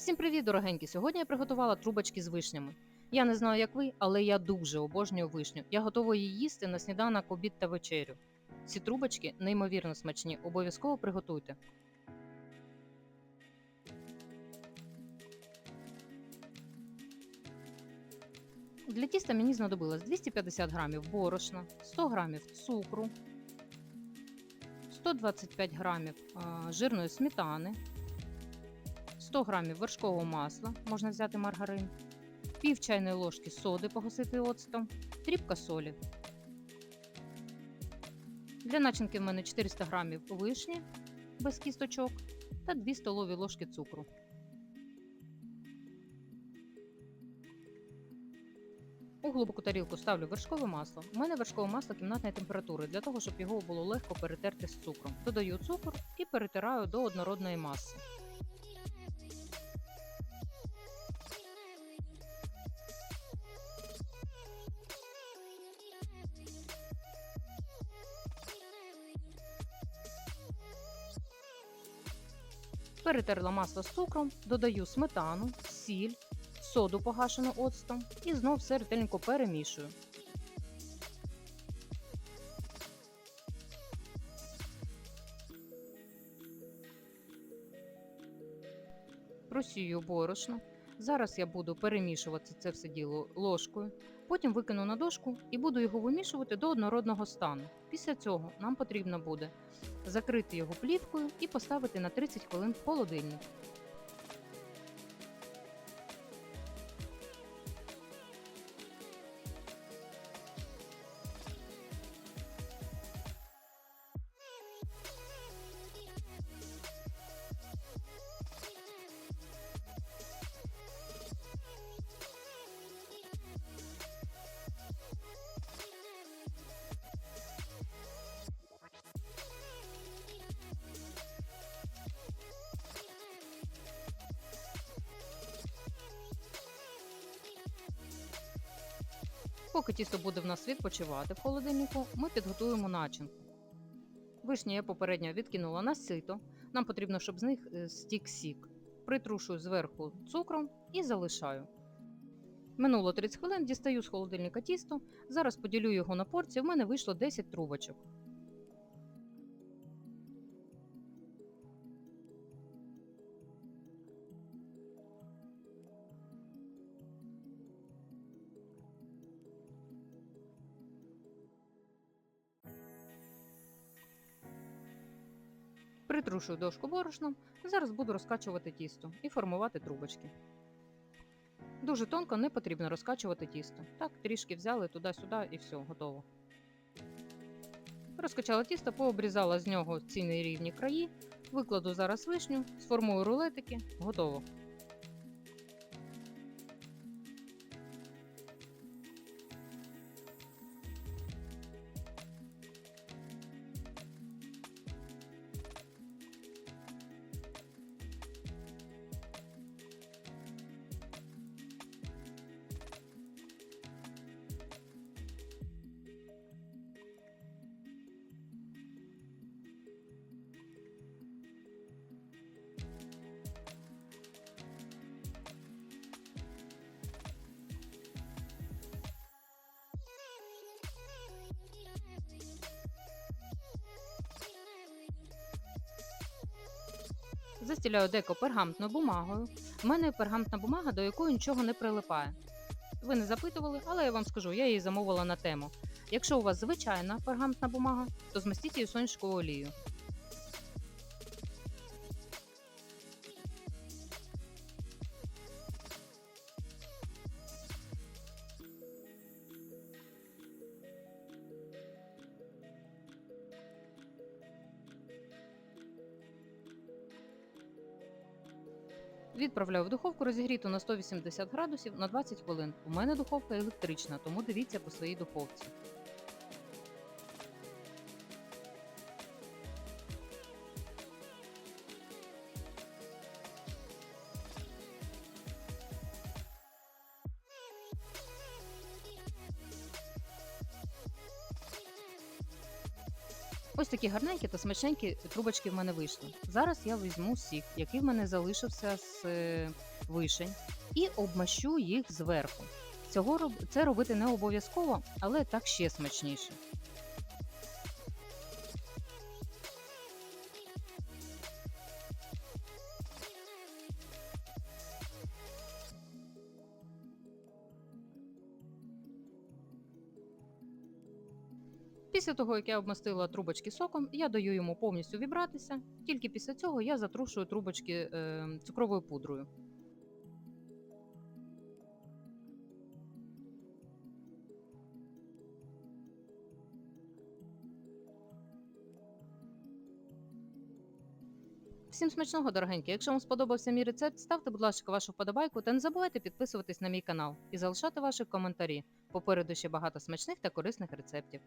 Всім привіт, дорогенькі! Сьогодні я приготувала трубочки з вишнями. Я не знаю, як ви, але я дуже обожнюю вишню. Я готова її їсти на сніданок, обід та вечерю. Ці трубочки неймовірно смачні, обов'язково приготуйте. Для тіста мені знадобилось 250 грамів борошна, 100 грамів цукру, 125 грамів а, жирної сметани, 100 грамів вершкового масла, можна взяти маргарин, пів чайної ложки соди погасити оцтом, дрібка солі. Для начинки в мене 400 грамів вишні без кісточок та 2 столові ложки цукру. У глибоку тарілку ставлю вершкове масло. У мене вершкове масло кімнатної температури для того, щоб його було легко перетерти з цукром. Додаю цукор і перетираю до однородної маси. Перетерла масло з цукром, додаю сметану, сіль, соду погашену оцтом і знов все ретельненько перемішую. Просію борошно. Зараз я буду перемішувати це все діло ложкою, потім викину на дошку і буду його вимішувати до однородного стану. Після цього нам потрібно буде закрити його плівкою і поставити на 30 хвилин в холодильник. Поки тісто буде в нас відпочивати в холодильнику, ми підготуємо начинку. Вишні я попередньо відкинула на сито. Нам потрібно, щоб з них е, стік сік. Притрушую зверху цукром і залишаю. Минуло 30 хвилин, дістаю з холодильника тісто. Зараз поділю його на порції. В мене вийшло 10 трубочок. Притрушую дошку борошном. Зараз буду розкачувати тісто і формувати трубочки. Дуже тонко не потрібно розкачувати тісто. Так, трішки взяли туди-сюди і все, готово. Розкачала тісто, пообрізала з нього ці нерівні краї, викладу зараз вишню, сформую рулетики, готово. Застіляю деко пергамтною бумагою. У мене пергамтна бумага, до якої нічого не прилипає. Ви не запитували, але я вам скажу, я її замовила на тему. Якщо у вас звичайна пергамтна бумага, то змастіть її сонячковою олією. Відправляю в духовку розігріту на 180 градусів на 20 хвилин. У мене духовка електрична, тому дивіться по своїй духовці. Ось такі гарненькі та смачненькі трубочки в мене вийшли. Зараз я візьму сік, який в мене залишився з е, вишень, і обмащу їх зверху. Цього це робити не обов'язково, але так ще смачніше. Після того, як я обмастила трубочки соком, я даю йому повністю вібратися. Тільки після цього я затрушую трубочки е, цукровою пудрою. Всім смачного, дорогенькі! Якщо вам сподобався мій рецепт, ставте, будь ласка, вашу вподобайку та не забувайте підписуватись на мій канал і залишати ваші коментарі. Попереду ще багато смачних та корисних рецептів.